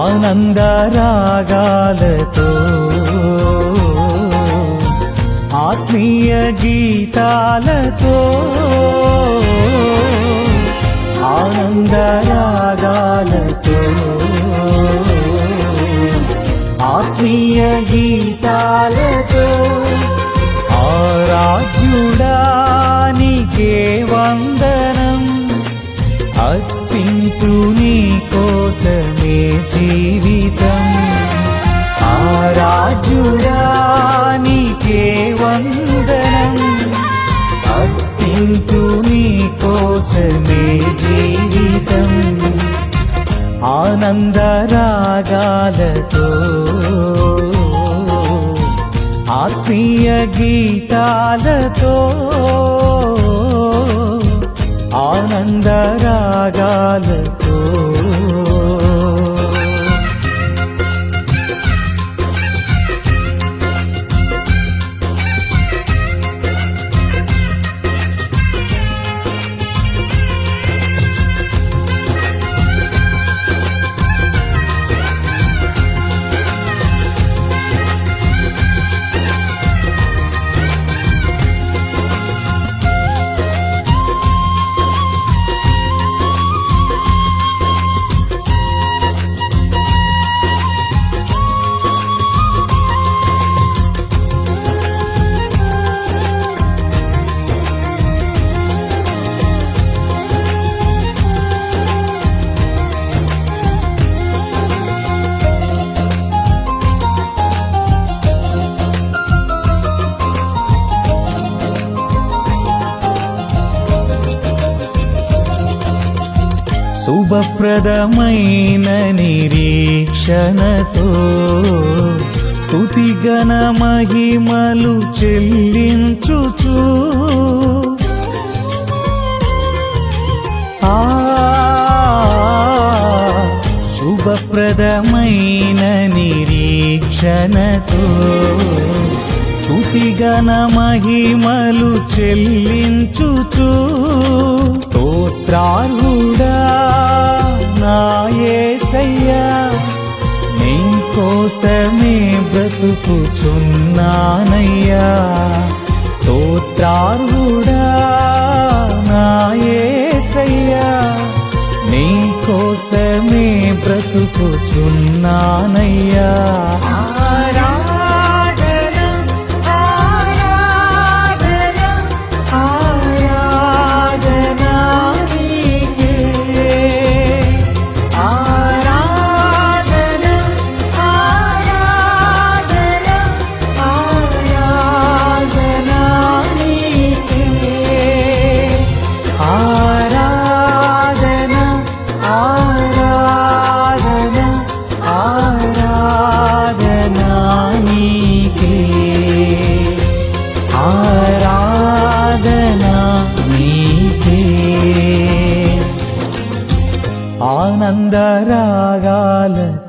ఆనందరాగాలతో ఆత్మీయ గీతాలతో ఆనందరాగాలతో ఆత్మీయ గీతాలతో ఆరాధ్యుడానికే వందనం కోసమే జీవితం ఆరాధ్యుడానికే వందనం అర్పింతు నీ కోసమే జీవితం. ఆనందరాగాలతో ఆత్మీయ గీతాలతో ఆనందరాగాలతో శుభప్రదమైన నిరీక్షణతో స్థుతిగణ మహిమలు చెల్లించుచు. ఆ శుభప్రదమైన నిరీక్షణతో స్థుతిగణ మహిమలు చెల్లించుచు. స్తోత్రాలు కోసమే బ్రతుకుచున్నానయ్యా. స్తోత్రాలుడా నాయసయ్యా నీ కోసమే బ్రతుకుచున్నానయ్యా. മഴയാകാലത്ത്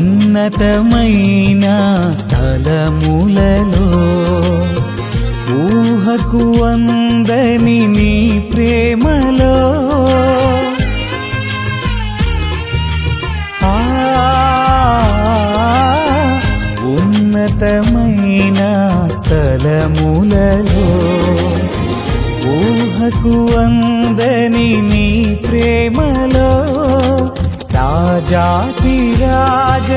ఉన్నతమైన స్థలములలో ఊహకు అందని నీ ప్రేమలో ఉన్నతమైన స్థలములలో ఊహకు అందని నీ ప్రేమలో రాజాతి రాజ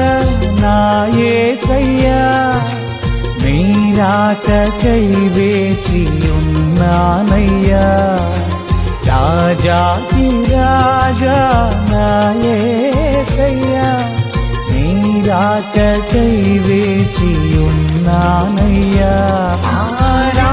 నాయసయ్యా మీరాకై వేచి ఉన్నానయ్యా రాజాతి రాజా నాయసయ్యా మీరాకై వేచి ఉన్నానయ్యా ఆరాధన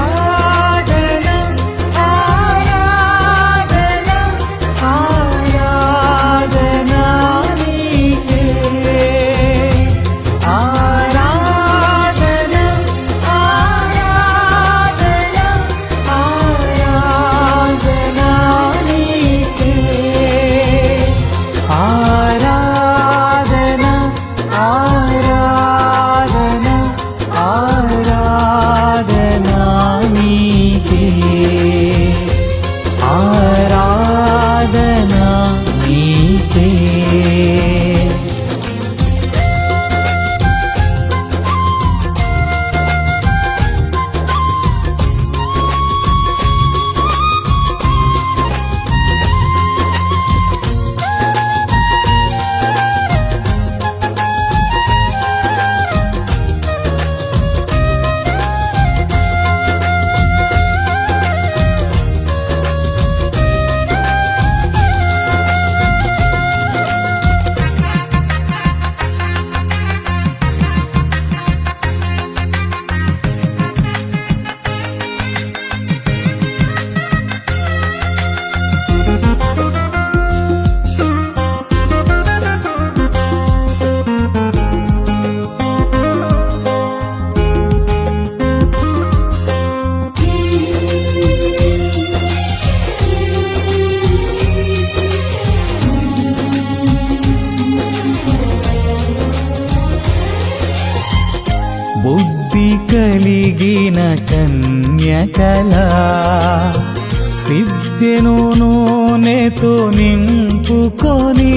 కన్యకల సిద్ధెను నూనెతో నింపుకొని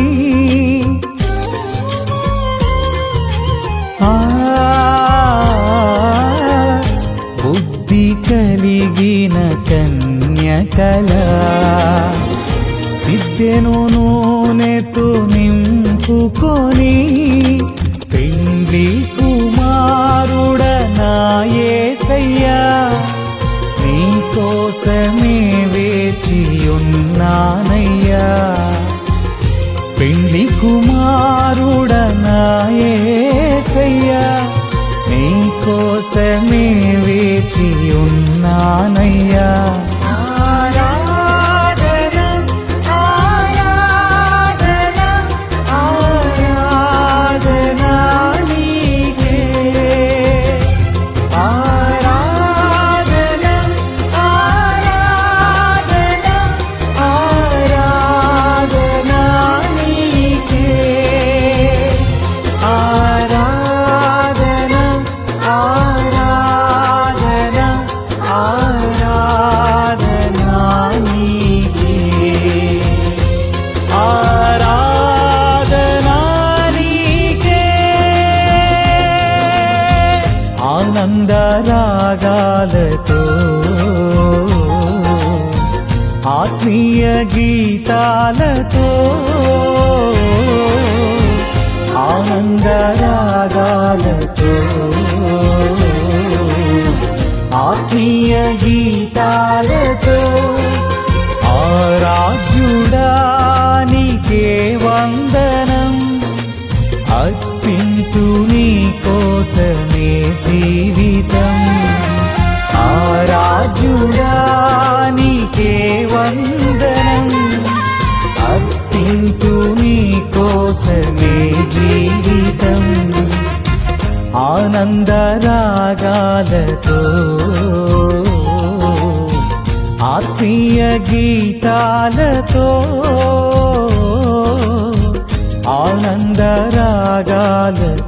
బుద్ధి కలిగిన కన్యకల. సిద్ధెను నూనెతో నింపుకొని ఆనంద రాగాలతో ఆత్మీయ గీతాలతో ఆనంద రాగాలతో ఆత్మీయ గీతాలతో ఆరాధ్యుడానికే వందనం అర్పింతు నీ కోసమే. జీవితం. ఆరాధ్యుడానికే వందనం. అర్పింతు నీ కోసమే జీవితం ఆనందరాగాలతో ఆత్మీయ గీతాలతో. ఆనంద రాగాలతో.